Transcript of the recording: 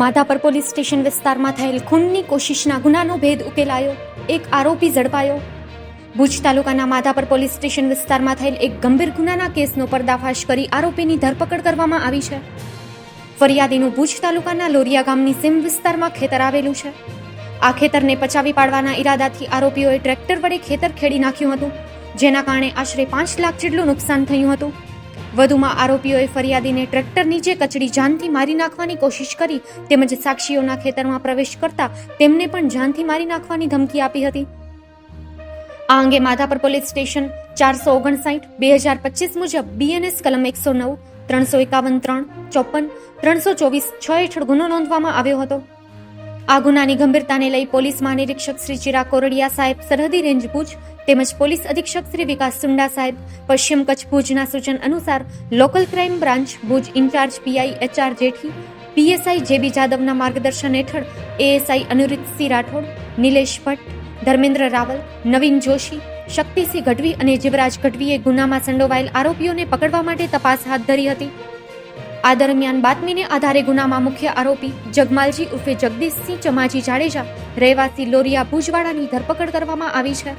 Madhapar police station વિસ્તારમાં થયેલ ખૂનની કોશિશના ગુનાનો ભેદ ઉકેલાયો. એક આરોપી ઝડપાયો. ભુજ તાલુકાના માધાપર પોલીસ સ્ટેશન વિસ્તારમાં થયેલ એક ગંભીર ગુનાના કેસનો પર્દાફાશ કરી આરોપીની ધરપકડ કરવામાં આવી છે. ફરિયાદીનું ભુજ તાલુકાના લોરિયા ગામની સીમ વિસ્તારમાં ખેતર આવેલું છે. આ ખેતરને પચાવી પાડવાના ઈરાદાથી આરોપીઓએ ટ્રેક્ટર વડે ખેતર ખેડી નાખ્યું હતું, જેના કારણે આશરે પાંચ લાખ જેટલું નુકસાન થયું હતું. વધુમાં આરોપીઓએ ફરિયાદીને ટ્રેક્ટર નીચે કચડી જાનથી મારી નાખવાની કોશિશ કરી તેમજ સાક્ષીઓના ખેતરમાં પ્રવેશ કરતા તેમને પણ જાનથી મારી નાખવાની ધમકી આપી હતી. આ અંગે માધાપર પોલીસ સ્ટેશન ચારસો ઓગણસાઠ, બે હજાર પચીસ મુજબ બીએનએસ કલમ એકસો નવ, ત્રણસો એકાવન ત્રણ, ચોપન, ત્રણસો ચોવીસ, છ હેઠળ ગુનો નોંધવામાં આવ્યો હતો. આ ગુનાની ગંભીરતાને લઈ પોલીસ મહાનિરીક્ષક શ્રી ચિરા કોરડિયા સાહેબ સરહદી રેન્જ ભુજ તેમજ પોલીસ અધિક્ષક શ્રી વિકાસ સુંડા સાહેબ, પશ્ચિમ કચ્છ ભુજના સૂચન અનુસાર local crime branch Bhuj incharge PI HR Jethi, PSI JB જાદવના માર્ગદર્શન હેઠળ એએસઆઈ અનિરુદ્ધસિંહ રાઠોડ, નિલેશ ભટ્ટ, ધર્મેન્દ્ર રાવલ, નવીન જોશી, શક્તિસિંહ ગઢવી અને જીવરાજ ગઢવીએ ગુનામાં સંડોવાયેલ આરોપીઓને પકડવા માટે તપાસ હાથ ધરી હતી. આ દરમિયાન બાતમીને આધારે ગુનામાં મુખ્ય આરોપી જગમાલજી ઉર્ફે જગદીશસિંહ ચમાજી જાડેજા, રહેવાસી લોરિયા ભુજવાડાની ધરપકડ કરવામાં આવી છે.